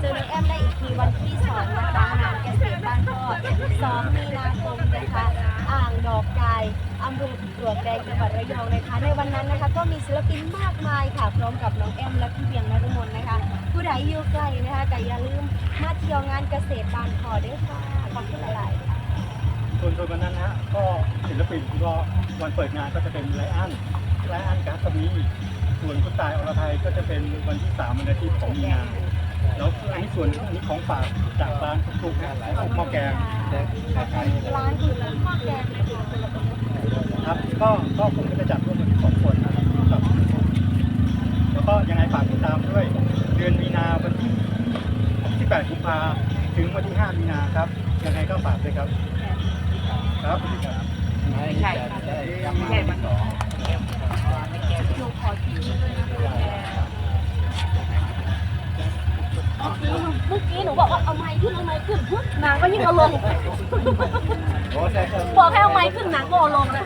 เจอน้องแอมได้อีกทีวันที่สองนะคะงานเกษตรบ้านทอดสองมีนาคมนะคะอ่างดอกกายอำเภอปลวกแดงจังหวัดระยองนะคะ ในวันนั้นนะคะ ก็มีศิลปินมากมายค่ะ พร้อมกับน้องแอมและพี่เบียงนฤมลนะคะ ผู้ใดอยู่ไกล้นะคะก็อย่าลืมมาเที่ยวงานเกษตรบ้านทอดด้วยค่ะขอบคุณหลายๆค่ะ ส่วนส่วนวันนั้นนะฮะก็ศิลปินก็วันเปิดงานก็จะเป็นไลอ้อนไลอ้อนการ์ดมีส่วนคุณตายอรไทยก็จะเป็นวันที่สามวันอาทิตย์ของมีนา แล้วอันนี้ส่วนอันนี้ของฝากจากร้านทุกๆนะทุกหม้อแกงร้านคือร้านข้าวแกงนะคะครับก็ก็ผมก็จะจัดร่วมกันสองคนนะครับครับแล้วก็ยังไงฝากติดตามด้วย เดือนมีนาวันที่ที่8กุมภาถึงวันที่ 5 มีนาครับ ยังไงก็ฝากด้วยครับ ครับสวัสดีครับไม่ใช่ไม่ใช่มันสองหนู เมื่อกี้หนูบอกว่าเอาไม้ขึ้นเอาไม้ขึ้นปุ๊บนางก็ยิ่งเอาลงโอ้ใช่ครับบอกให้เอาไม้ขึ้นนางก็เอาลงนะ